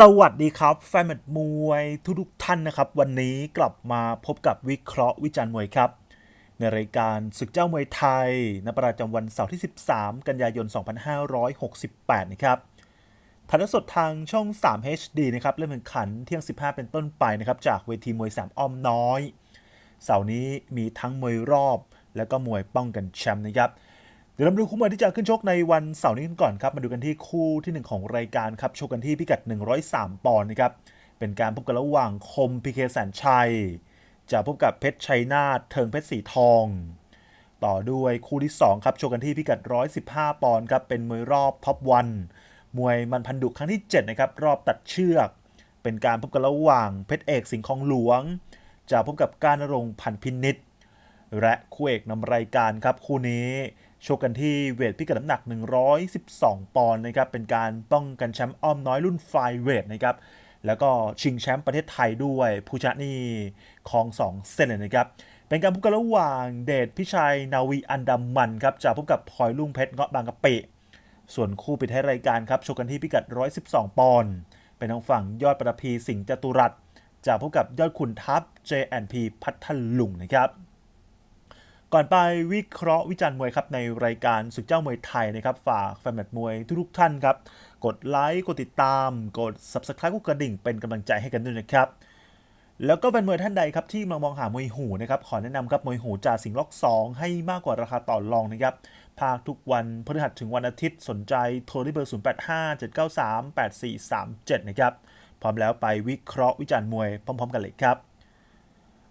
สวัสดีครับ แฟนมมวยทุกท่านนะครับ วันนี้กลับมาพบกับวิเคราะห์วิจารณ์มวยครับ ในรายการศึกเจ้ามวยไทยณประจำวันเสาร์ที่ 13 กันยายน 2568 นะครับถ่ายทอดสดทางช่อง 3 HD นะครับเริ่มแข่งขันเที่ยง 15 เป็นต้นไปนะครับ จากเวทีมวย3อ้อมน้อย เสาร์นี้มีทั้งมวยรอบ และก็มวยป้องกันแชมป์นะครับ เดี๋ยวเราดูคู่มวยที่จะขึ้นชกในวันเสาร์นี้กันก่อนครับ มาดูกันที่คู่ที่ 1 ของรายการครับชกกันที่พิกัด 103 ปอนด์นะครับ เป็นการพบกันระหว่างคมพีเคแสนชัย จะพบกับเพชรชัยนาทเทิงเพชรสีทอง ต่อด้วยคู่ที่ 2 ครับชกกันที่พิกัด 115 ปอนด์ครับ เป็นมวยรอบท็อปวันมวยมันพันดุครั้งที่ 7 นะครับ รอบตัดเชือก เป็นการพบกันระหว่างเพชรเอกสิงห์คองหลวง จะพบกับการณรงค์พันพินิษและคู่เอกนำรายการครับคู่นี้ ชกกันที่เวทพิกัดน้ำหนัก 112 ปอนด์นะครับ เป็นการป้องกันแชมป์อ้อมน้อยรุ่นไฟเวทนะครับ แล้วก็ชิงแชมป์ประเทศไทยด้วย ผู้ชนะนี่ครอง2เส้นเลยนะครับ เป็นการพบกันระหว่างเดชพิชัยนาวีอันดามันครับ จะพบกับพลอยลุงเพชรเงาะบางกะปิ ส่วนคู่ปิดท้ายรายการครับ ชกกันที่พิกัด 112 ปอนด์ เป็นทางฝั่งยอดประพีสิงห์จตุรัส จะพบกับยอดขุนทัพ JNP พัทลุงนะครับ ก่อนไปวิเคราะห์วิจารณ์มวยครับในรายการศึกเจ้ามวยไทยนะครับฝากแฟนแมตช์มวยทุกท่านครับ กดไลค์กดติดตาม กด Subscribe กดกระดิ่งเป็นกำลังใจให้กันด้วยนะครับแล้วก็แฟนมวยท่านใดครับที่กำลังมองหามวยหูนะครับขอแนะนำครับมวยหูจ่าสิงล็อก 2 ให้มากกว่าราคาต่อรองนะครับภาคทุกวันพฤหัสถึงวันอาทิตย์สนใจโทรที่เบอร์ 0857938437 นะครับพร้อมแล้วไปวิเคราะห์วิจารณ์มวยพร้อม ๆ กันเลยครับ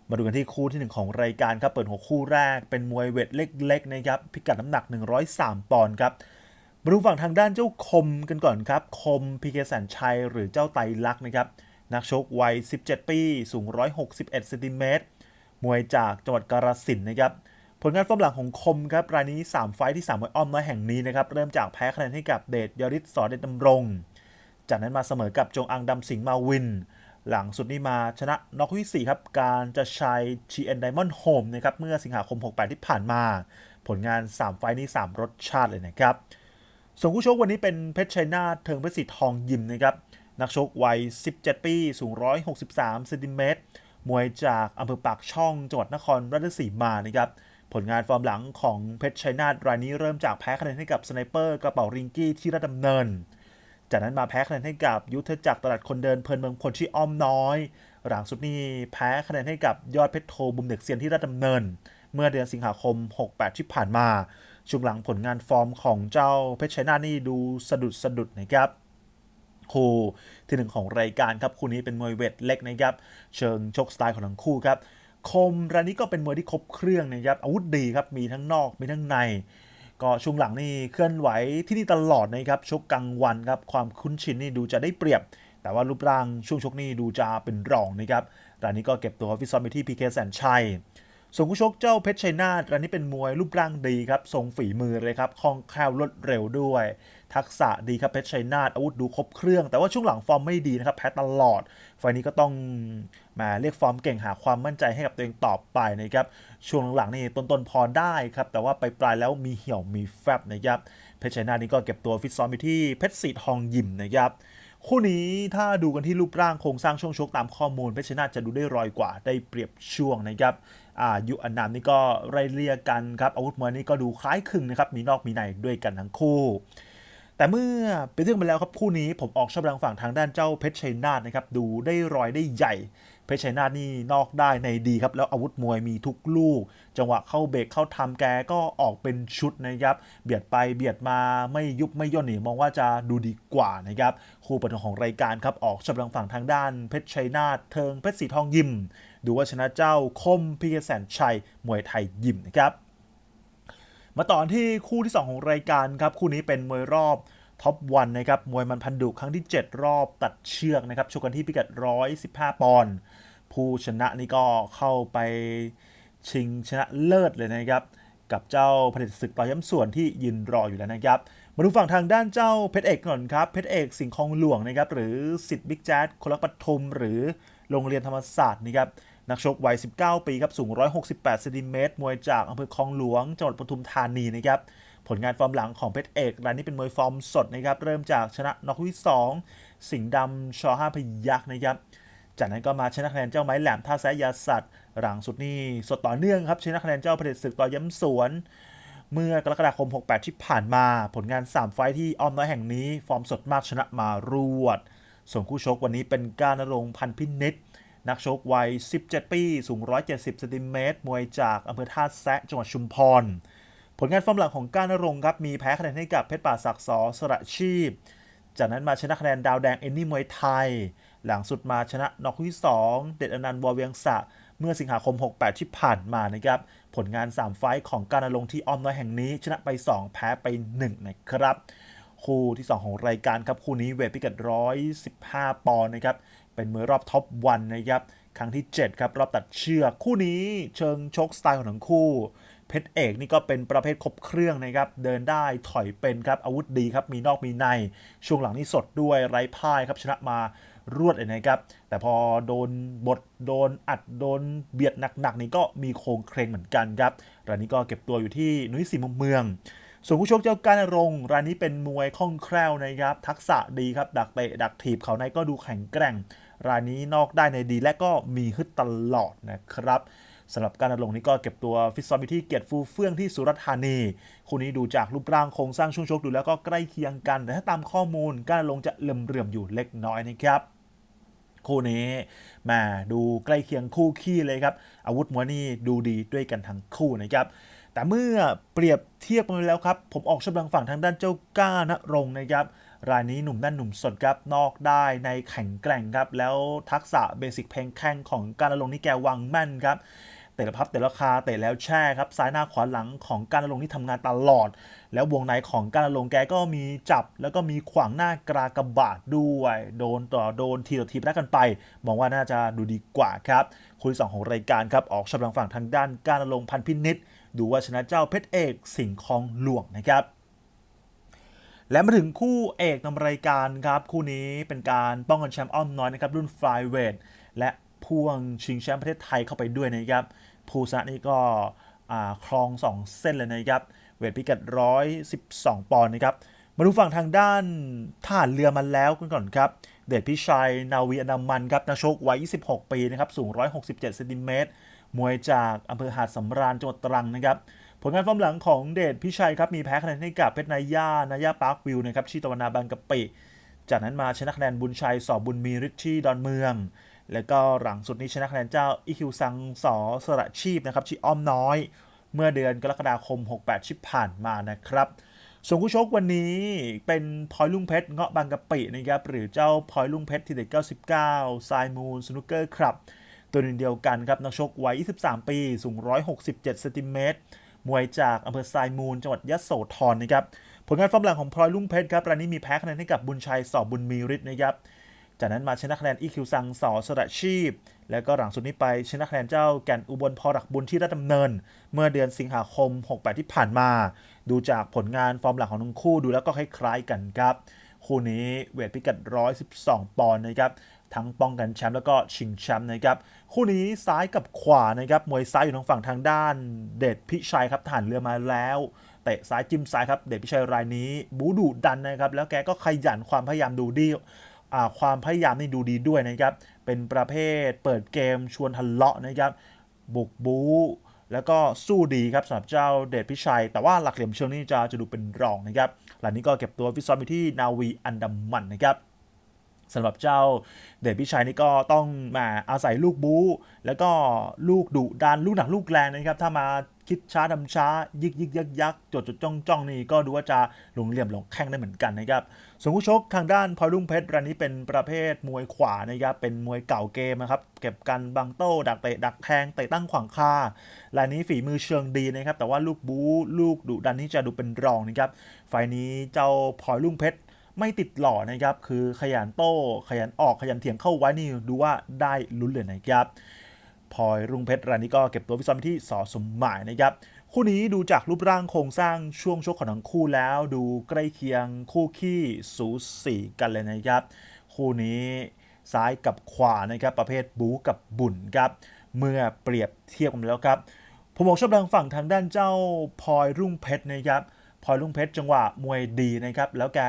มาดูกันที่คู่ที่ 1 ของรายการครับเปิดหัวคู่แรกเป็นมวยเวทเล็กๆนะครับพิกัดน้ำหนัก 103 ปอนด์ครับมาดูฝั่งทางด้านเจ้าคมกันก่อนครับ คมพีเคแสนชัยหรือเจ้าไตรลักษ์นะครับนักชกวัย 17 ปี สูง 161เซนติเมตรมวยจากจังหวัดกาฬสินธุ์นะครับผลงานฟอร์มหลังของคมครับรายนี้ 3 ไฟท์ที่3มวยอ้อมน้อยแห่งนี้นะครับเริ่มจากแพ้คะแนนให้กับเดชยริศสอเดชดำรง จากนั้นมาเสมอกับจงอังดำสิงห์มาวิน หลังสุดนี้มาชนะน็อกที่4ครับ การจะชัย GN Diamond Home นะครับเมื่อสิงหาคม 68 ที่ผ่านมา ผลงาน 3 ไฟท์นี้ 3 รสชาติเลยนะครับส่วนคู่ชกวันนี้เป็นเพชรชัยนาเทิงเพชรสีทธิทองยิมนะครับนักชกวัย 17 ปี สูง 163เซนติเมตรมวยจากอำเภอปากช่องจังหวัดนครราชสีมานะครับผลงานฟอร์มหลังของเพชรชัยนาทรายนี้เริ่มจากแพ้คะแนนให้กับสไนเปอร์กระเป๋าริงกี้ที่ราชดำเนิน จากนั้นมาแพ้คะแนนให้กับยุทธจักรตลาดคนเดินเพลินเมืองพลที่ออ้อมน้อย หลังสุดนี้แพ้คะแนนให้กับยอดเพชรโทบุมเด็กเซียนที่ราชดำเนิน เมื่อเดือนสิงหาคม 68 ที่ผ่านมาช่วงหลังผลงานฟอร์มของเจ้าเพชรชัยนานี่ดูสะดุดสะดุดนะครับคู่ที่หนึ่งของรายการครับคู่นี้เป็นมวยเวทเล็กนะครับเชิงชกสไตล์ของทั้งคู่ครับคมรายนี้ก็เป็นมวยที่ครบเครื่องนะครับอาวุธดีครับมีทั้งนอกมีทั้งใน ก็ช่วงหลังนี่เคลื่อนไหวที่นี่ตลอดนะครับชกกลางวันครับความคุ้นชินนี่ดูจะได้เปรียบ แต่ว่ารูปร่างช่วงชกนี่ดูจะเป็นรองนะครับรายนี้ก็เก็บตัวฟิตซ้อมไปที่พีเคแสนชัยส่วนคู่ชกเจ้าเพชรชัยนาทรายนี้เป็นมวยรูปร่างดีครับทรงฝีมือเลยครับคล่องแคล่วรวดเร็วด้วย ทักษะดีครับเพชรชัยนาทอาวุธดูครบเครื่อง แต่ว่าช่วงหลังฟอร์มไม่ดีนะครับแพ้ตลอด ไฟนี้ก็ต้องมาเรียกฟอร์มเก่งหาความมั่นใจให้กับตัวเองต่อไปนะครับช่วงหลังๆนี่ต้นๆพอได้ครับแต่ว่าไปปลายแล้วมีเหี่ยวมีแฟบนะครับเพชรชัยนาทนี่ก็เก็บตัวฟิตซ้อมไปที่เพชรสีทองยิมนะครับคู่นี้ถ้าดูกันที่รูปร่างโครงสร้างช่วงชกตามข้อมูลเพชรชยนาทจะดูได้รอยกว่าได้เปรียบช่วงนะครับอายุอานนามนี่ก็ไล่เรียกกันครับอาวุธมวยนี่ก็ดูคล้ายคลึงนะครับมีนอกมีในด้วยกันทั้งคู่ แต่เมื่อไปเรื่องมาแล้วครับคู่นี้ผมออกชอบทางฝั่งทางด้านเจ้าเพชรชัยนาทนะครับดูได้รอยได้ใหญ่ เพชรชัยนาทนี่นอกได้ในดีครับ แล้วอาวุธมวยมีทุกลูก จังหวะเข้าเบรกเข้าทำแกก็ออกเป็นชุดนะครับเบียดไปเบียดมาไม่ยุบไม่ย่นหนีมองว่าจะดูดีกว่านะครับคู่เปิดของรายการครับออกชอบทางฝั่งทางด้านเพชรชัยนาทเทิงเพชรสีทองยิมดูว่าชนะเจ้าคมพิเคแสนชัยมวยไทยยิมนะครับ มาต่อที่คู่ที่ 2 ของรายการครับ คู่นี้เป็นมวยรอบท็อปวันนะครับ มวยมันพันดุครั้งที่ 7 รอบตัดเชือกนะครับชกกันที่พิกัด 115 ปอนด์ผู้ชนะนี่ก็เข้าไปชิงชนะเลิศเลยนะครับ กับเจ้าผลิตศึกต่อย้ำส่วนที่ยืนรออยู่แล้วนะครับ มาดูฝั่งทางด้านเจ้าเพชรเอกก่อนครับ เพชรเอกสิงห์คองหลวงนะครับ หรือสิทธิ์บิ๊กแจ๊ดคนละปทุมหรือโรงเรียนธรรมศาสตร์นะครับ นักชกวัย 19 ปีครับ สูง 168เซนติเมตรมวยจากอำเภอคลองหลวง จังหวัดปทุมธานีนะครับ ผลงานฟอร์มหลังของเพชรเอกรายนี้เป็นมวยฟอร์มสดนะครับ เริ่มจากชนะน็อกที่2สิงห์ดำชอห้าพยักษ์นะครับ จากนั้นก็มาชนะคะแนนเจ้าไม้แหลมท่าแซยาสัตว์ หลังสุดนี่สดต่อเนื่องครับชนะคะแนนเจ้าเผด็จศึกต่อย้ำสวน เมื่อกรกฎาคม 68 ที่ผ่านมา ผลงาน 3 ไฟที่อ้อมน้อยแห่งนี้ ฟอร์มสดมากชนะมารวด ส่วนคู่ชกวันนี้เป็นการณรงค์พันพินิษ นักชกวัย 17 ปี สูง 170เซนติเมตรมวยจากอำเภอท่าแซะจังหวัดชุมพร ผลงานฟอร์มหลังของการณรงครับ มีแพ้คะแนนให้กับเพชรป่าศักดิ์สอสระชีพ จากนั้นมาชนะคะแนนดาวแดงเอนนี่มวยไทย หลังสุดมาชนะนอกที่ 2 เด็ดอนันต์วอเวียงสะ เมื่อสิงหาคม 68 ที่ผ่านมานะครับ ผลงาน 3 ไฟ์ของการณรงที่อ้อมน้อยแห่งนี้ ชนะไป 2 แพ้ไป 1 นะครับคู่ที่ 2 ของรายการครับ คู่นี้เวทพิกัด 115 ปอนด์นะครับ เป็นมวยรอบท็อปวันนะครับ ครั้งที่ 7 ครับ รอบตัดเชือกคู่นี้เชิงชกสไตล์ของทั้งคู่ เพชรเอกนี่ก็เป็นประเภทครบเครื่องนะครับ เดินได้ถอยเป็นครับ อาวุธดีครับ มีนอกมีใน ช่วงหลังนี่สดด้วยไร้พ่ายครับชนะมารวดเลยนะครับ แต่พอโดนบทโดนอัดโดนเบียดหนักๆนี่ก็มีโครงเครงเหมือนกันครับรายนี้ก็เก็บตัวอยู่ที่นุ้ยสีมุมเมือง ส่วนผู้ชกเจ้าการรงรายนี้เป็นมวยคล่องแคล่วนะครับ ทักษะดีครับ ดักเตะดักถีบเขาในก็ดูแข็งแกร่ง รายนี้นอกได้ในดีและก็มีฮึดตลอดนะครับสำหรับการลงนี้ก็เก็บตัวฟิตซ้อมที่เกียรติฟูเฟื่องที่สุรธานี คู่นี้ดูจากรูปร่างโครงสร้างช่วงชกดูแล้วก็ใกล้เคียงกัน แต่ถ้าตามข้อมูลการลงจะเหลื่อมๆอยู่เล็กน้อยนะครับ คู่นี้มาดูใกล้เคียงคู่ขี้เลยครับ อาวุธมวยนี่ดูดีด้วยกันทั้งคู่นะครับแต่เมื่อเปรียบเทียบกันแล้วครับ ผมออกชำลังฝั่งทางด้านเจ้าก้านรงนะครับ รายนี้หนุ่มด้านหนุ่มสดครับนอกได้ในแข็งแกร่งครับ แล้วทักษะเบสิกเพลงแข้งของการลงนี่แกวางแม่นครับเตะละพับเตะละคาเตะแล้วแช่ครับซ้ายหน้าขวาหลังของการลงค์ที่ทำงานตลอด แล้ววงในของการลงแกก็มีจับ แล้วก็มีขวางหน้ากรากระบาดด้วย โดนต่อโดนทีต่อทีแรกกันไป มองว่าน่าจะดูดีกว่าครับคู่ที่สองของรายการครับออกชำลังฝั่งทางด้านการลงพันพินิษดูว่าชนะเจ้าเพชรเอกสิงห์คองหลวงนะครับ และมาถึงคู่เอกนำรายการครับ คู่นี้เป็นการป้องกันแชมป์อ้อมน้อยนะครับรุ่นฟลายเวทและพ่วงชิงแชมป์ประเทศไทยเข้าไปด้วยนะครับผู้ชนะนี่ก็ครอง 2 เส้นเลยนะครับ เวทพิกัด 112 ปอนด์นะครับ มาดูฝั่งทางด้านทหารเรือมาแล้วกันก่อนครับ เดชพิชัย นาวีอนามันครับนักชกวัย 26 ปีนะครับ สูง 167 เซนติเมตรมวยจากอำเภอหาดสำราญจังหวัดตรังนะครับ ผลงานฟอร์มหลังของเดชพิชัยครับมีแพ้คะแนนให้กับเพชรนายา นายาปาร์ควิวนะครับชีตะวันนาบางกะปิ จากนั้นมาชนะคะแนนบุญชัยสอบบุญมีฤทธิ์ที่ดอนเมือง แล้วก็หลังสุดนี้ชนะคะแนนเจ้าอีคิวซังสอสระชีพนะครับที่อ้อมน้อย เมื่อเดือนกรกฎาคม 68ที่ผ่านมานะครับส่วนคู่ชกวันนี้เป็นพลอยลุงเพชรเงาะบางกะปินะครับหรือเจ้าพลอยลุงเพชรทีเด็ด99ซายมูนสนุกเกอร์ครับ ตัวหนึ่งเดียวกันครับนักชกวัย 23 ปี สูง 167 เซนติเมตร มวยจากอำเภอทรายมูลจังหวัดยะโสธรนะครับผลงานฟอร์มหลังของพลอยลุงเพชรครับรายนี้มีแพ้คะแนนให้กับบุญชัยสอบบุญมีฤทธิ์นะครับจากนั้นมาชนะคะแนนอีคิวซังสอสระชีพ แล้วก็หลังสุดนี้ไปชนะคะแนนเจ้าแก่นอุบลพอรักบุญที่ราชดำเนิน เมื่อเดือนสิงหาคม 68 ที่ผ่านมา ดูจากผลงานฟอร์มหลังของทั้งคู่ดูแล้วก็คล้ายๆกันครับ คู่นี้เวทพิกัด 112 ปอนด์นะครับ ทั้งป้องกันแชมป์แล้วก็ชิงแชมป์นะครับคู่นี้ซ้ายกับขวานะครับมวยซ้ายอยู่ทางฝั่งทางด้าน เดชพิชัยครับฐานเรือมาแล้วเตะซ้ายจิ้มซ้ายครับเดชพิชัยรายนี้ บูดุดันนะครับแล้วแกก็ขยันความพยายามดูดีความพยายามนี่ดูดีด้วยนะครับเป็นประเภทเปิดเกมชวนทะเลาะนะครับบุกบูแล้วก็สู้ดีครับสำหรับเจ้าเดชพิชัย แต่ว่าหลักเหลี่ยมเชิงนี่จะจะดูเป็นรองนะครับหลังนี้ก็เก็บตัวฟิตซ้อมอยู่ที่นาวีอันดามันนะครับ สำหรับเจ้าเดชพิชัยนี่ก็ต้องมาอาศัยลูกบู๊ แล้วก็ลูกดุดันลูกหนักลูกแรงนะครับ ถ้ามาคิดช้าทำช้า ยิกยิกยักยักจดจดจ้องจ้องนี่ก็ดูว่าจะหลงเหลี่ยมหลงแข้งได้เหมือนกันนะครับส่วนคู่ชกทางด้านพลอยลุงเพชรรายนี้เป็นประเภทมวยขวานะครับเป็นมวยเก่าเกมนะครับเก็บกันบังโต้ดักเตะดักแทงเตะตั้งขวางคารายนี้ฝีมือเชิงดีนะครับแต่ว่าลูกบู๊ลูกดุดันนี่จะดูเป็นรองนะครับไฟนี้เจ้าพลอยลุงเพชร ไม่ติดหล่อนะครับ คือขยันโต้ ขยันออกขยันเถียงเข้าไว้นี่ดูว่าได้ลุ้นเลยนะครับพลอยรุ่งเพชรรายนี้ก็เก็บตัวฟิตซ้อมที่สอสมหมายนะครับคู่นี้ดูจากรูปร่างโครงสร้างช่วงชกของทั้งคู่แล้ว ดูใกล้เคียงคู่ขี้สูสีกันเลยนะครับ คู่นี้ซ้ายกับขวานะครับ ประเภทบูกับบุญครับ เมื่อเปรียบเทียบกันแล้วครับ ผมบอกชอบทางฝั่งทางด้านเจ้าพลอยรุ่งเพชรนะครับ พลอยลุงเพชรจังหวะมวยดีนะครับ แล้วแก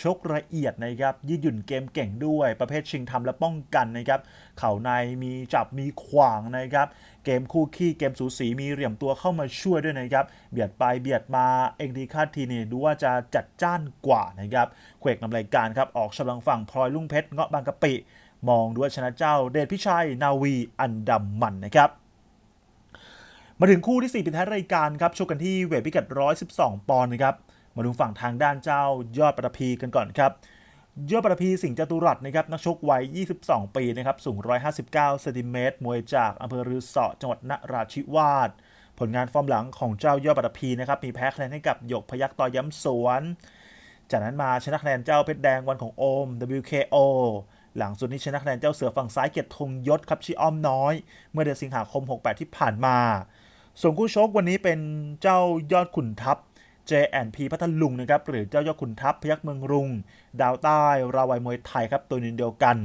ชกละเอียดนะครับ ยืดหยุ่นเกมเก่งด้วย ประเภทชิงทำและป้องกันนะครับ เข่าในมีจับมีขวางนะครับ เกมคู่ขี้เกมสูสีมีเหลี่ยมตัวเข้ามาช่วยด้วยนะครับ เบียดไปเบียดมาเองดีคาดทีนี่ดูว่าจะจัดจ้านกว่านะครับเควกนำรายการครับ ออกกำลังฝั่งพลอยลุงเพชรเงาะบางกะปิ มองด้วยชนะเจ้าเดชพิชัยนาวีอันดำมันนะครับ มาถึงคู่ที่ 4 เป็นท้ายรายการครับชกกันที่เวทพิกัด 112 ปอนด์นะครับ มาดูฝั่งทางด้านเจ้ายอดประพีกันก่อนครับ ยอดประพีสิงห์จตุรัสนะครับนักชกวัย 22 ปีนะครับสูง 159 เซนติเมตรมวยจากอำเภอรือเสาะจังหวัดนราธิวาสผลงานฟอร์มหลังของเจ้ายอดประพีนะครับมีแพ้คะแนนให้กับหยกพยักต่อย้ำสวน จากนั้นมาชนะคะแนนเจ้าเพชรแดงวันของโอม WKO หลังสุดนี้ชนะคะแนนเจ้าเสือฝั่งซ้ายเกียรติธงยศครับชื่ออ้อมน้อย เมื่อเดือนสิงหาคม 68 ที่ผ่านมา ส่วนคู่ชกวันนี้เป็นเจ้ายอดขุนทัพ J&P พัทลุงนะครับหรือเจ้ายอดขุนทัพพยักเมืองรุง ดาวใต้ราวัยมวยไทยครับตัวนี้เดียวกัน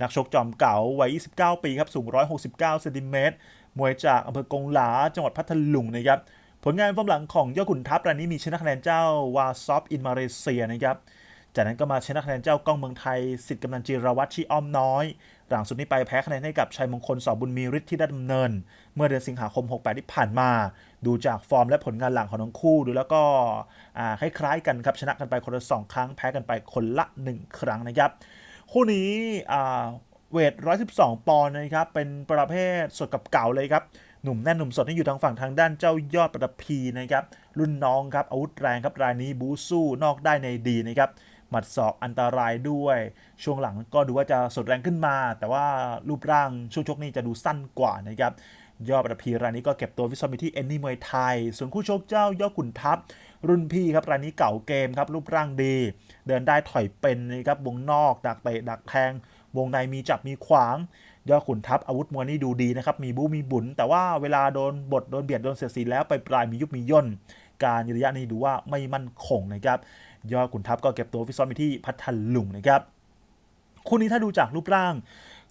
นักชกจอมเก่าวัย 29 ปีครับสูง 169เซนติเมตรมวยจากอำเภอกงหลาจังหวัดพัทลุงนะครับผลงานฟอร์มหลังของยอดขุนทัพรายนี้มีชนะคะแนนเจ้าวาซอฟอินมาเลเซียนะครับ จากนั้นก็มาชนะคะแนนเจ้ากล้องเมืองไทยสิทธิ์กำนันจีรวัตรชีอ้อมน้อย หลังสุดนี้ไปแพ้คะแนนให้กับชัยมงคลสอบุญมีฤทธิ์ที่ได้ดำเนิน เมื่อเดือนสิงหาคม 68 ที่ผ่านมา ดูจากฟอร์มและผลงานหลังของทั้งคู่ดูแล้วก็คล้ายๆกันครับชนะกันไปคนละสองครั้งแพ้กันไปคนละ 1 ครั้งนะครับ คู่นี้อ่าเวท 112 ปอนด์นะครับเป็นประเภทสดกับเก่าเลยครับหนุ่มแน่นหนุ่มสดที่อยู่ทางฝั่งทางด้านเจ้ายอดประพีนะครับรุ่นน้องครับอาวุธแรงครับรายนี้บูสู้นอกได้ในดีนะครับ หมัดศอกอันตรายด้วย ช่วงหลังก็ดูว่าจะสดแรงขึ้นมา แต่ว่ารูปร่างช่วงชกนี้จะดูสั้นกว่านะครับยอดประพีรายนี้ก็เก็บตัววิสมิที่เอนนี่มวยไทย ส่วนคู่ชกเจ้ายอดขุนทัพ รุ่นพี่ครับรายนี้เก่าเกมครับ รูปร่างดี เดินได้ถอยเป็นนะครับวงนอก ดักเตะดักแทง วงในมีจับมีขวาง ยอดขุนทัพอาวุธมวยนี่ดูดีนะครับ มีบูมีบุญแต่ว่าเวลาโดนบทโดนเบียดโดนเสียดสีแล้วไปปลายมียุบมีย่น การยืนระยะนี้ดูว่าไม่มั่นคงนะครับ ยอดขุนทัพก็เก็บตัวฟิตซ้อมไปที่พัทลุงนะครับคู่นี้ถ้าดูจากรูปร่าง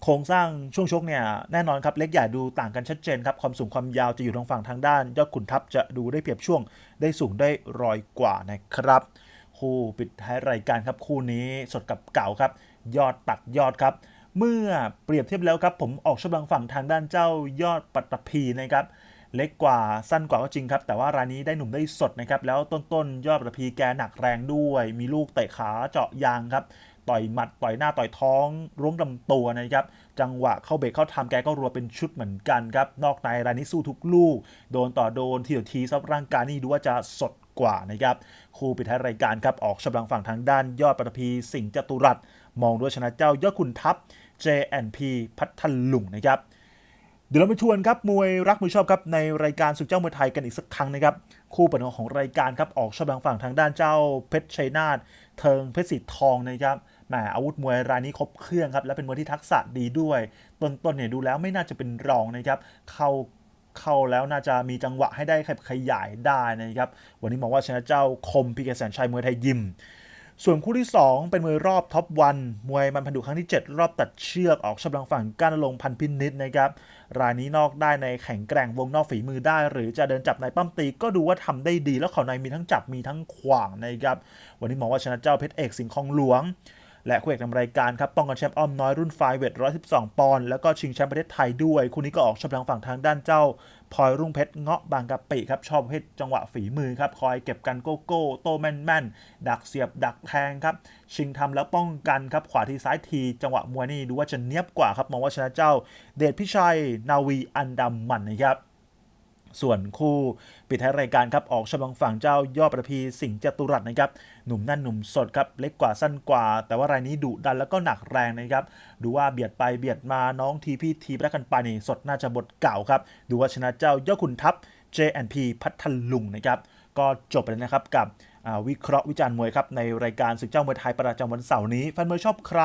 โครงสร้างช่วงชกเนี่ยแน่นอนครับเล็กใหญ่ดูต่างกันชัดเจนครับความสูงความยาวจะอยู่ทางฝั่งทางด้าน ยอดขุนทัพจะดูได้เปรียบช่วงได้สูงได้รอยกว่านะครับคู่ปิดท้ายรายการครับคู่นี้สดกับเก่าครับ ยอดตัดยอดครับ เมื่อเปรียบเทียบแล้วครับผมออกชบลังฝั่งทางด้านเจ้ายอดปัตตภีนะครับ เล็กกว่าสั้นกว่าก็จริงครับ แต่ว่ารายนี้ได้หนุ่มได้สดนะครับ แล้วต้นๆ ยอดปัตตภีแกหนักแรงด้วย มีลูกเตะขาเจาะยางครับ ต่อยหมัดต่อยหน้าต่อยท้องร่วงลำตัวนะครับ จังหวะเข้าเบรกเข้าทำแกก็รัวเป็นชุดเหมือนกันครับ นอกในรายนี้สู้ทุกลูก โดนต่อโดนทีต่อทีซับร่างกายนี่ดูว่าจะสดกว่านะครับ คู่ปิดท้ายรายการครับออกชำลังฝั่งทางด้านยอดปัตภีสิงห์จตุรัสมองด้วยชนะเจ้ายอดขุนทัพ JNP พัทลุงนะครับ เดี๋ยวเรามาชวนครับมวยรักมวยชอบครับในรายการสุดเจ้ามวยไทยกันอีกสักครั้งนะครับ คู่เปิดหัวของรายการครับออกชำลังฝั่งทางด้านเจ้าเพชรชัยนาทเทิงเพชรสีทองนะครับแหมอาวุธมวยรายนี้ครบเครื่องครับและเป็นมวยที่ทักษะดีด้วย ต้นๆเนี่ยดูแล้วไม่น่าจะเป็นรองนะครับเข้าเข้าแล้วน่าจะมีจังหวะให้ได้ขยายได้นะครับ วันนี้มองว่าชนะเจ้าคมพีเกแสนชัยมวยไทยยิม ส่วนคู่ที่ 2 เป็นมวยรอบท็อปวันมวยมันพันดุครั้งที่ 7 รอบตัดเชือกออกชบลังฝั่งก้านลงพันพินิษนะครับรายนี้นอกได้ในแข่งแกร่งวงนอกฝีมือได้ หรือจะเดินจับในปั้มตีก็ดูว่าทำได้ดี แล้วเขาในมีทั้งจับมีทั้งขวางนะครับวันนี้มองว่าชนะเจ้าเพชรเอกสิงห์คองหลวง และคู่เอกนำรายการครับป้องกันแชมป์อ้อมน้อยรุ่นไฟเวท112 ปอนด์แล้วก็ชิงแชมป์ประเทศไทยด้วย คู่นี้ก็ออกชำลังฝั่งทางด้านเจ้าพลอยรุ่งเพชรเงาะบางกะปิครับชอบเพศจังหวะฝีมือครับคอยเก็บกันโกโก้โตแม่นแม่นๆดักเสียบดักแทงครับชิงทำแล้วป้องกันครับขวาทีซ้ายที จังหวะมวยนี่ดูว่าจะเนียบกว่าครับมองว่าชนะเจ้า เดชพิชัยนาวีอันดำมันนะครับ ส่วนคู่ปิดท้ายรายการครับออกชำลังฝั่งเจ้ายอดประพีสิงห์จตุรัสนะครับหนุ่มนั่นหนุ่มสดครับเล็กกว่าสั้นกว่า แต่ว่ารายนี้ดุดันแล้วก็หนักแรงนะครับดูว่าเบียดไปเบียดมาน้องทีพี่ทีรักกันไปนี่สดน่าจะบทเก่าครับดูว่าชนะเจ้ายอดขุนทัพ J&P พัทลุงนะครับก็จบไปแล้วนะครับกับวิเคราะห์วิจารณ์มวยครับในรายการศึกเจ้ามวยไทยประจำวันเสาร์นี้แฟนมวยชอบใคร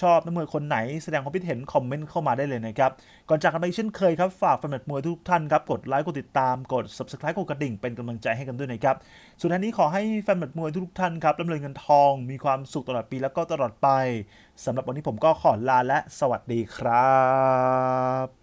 ชอบนักมวยคนไหนแสดงความคิดเห็นคอมเมนต์เข้ามาได้เลยนะครับ ก่อนจากกันไปเช่นเคยครับ ฝากแฟนมวยทุกท่านครับ กดไลค์กดติดตามกด subscribe กดกระดิ่งเป็นกำลังใจให้กันด้วยนะครับ สุดท้ายนี้ขอให้แฟนมวยทุกท่านครับร่ำรวยเงินทองมีความสุขตลอดปีแล้วก็ตลอดไปสำหรับวันนี้ผมก็ขอลาและสวัสดีครับ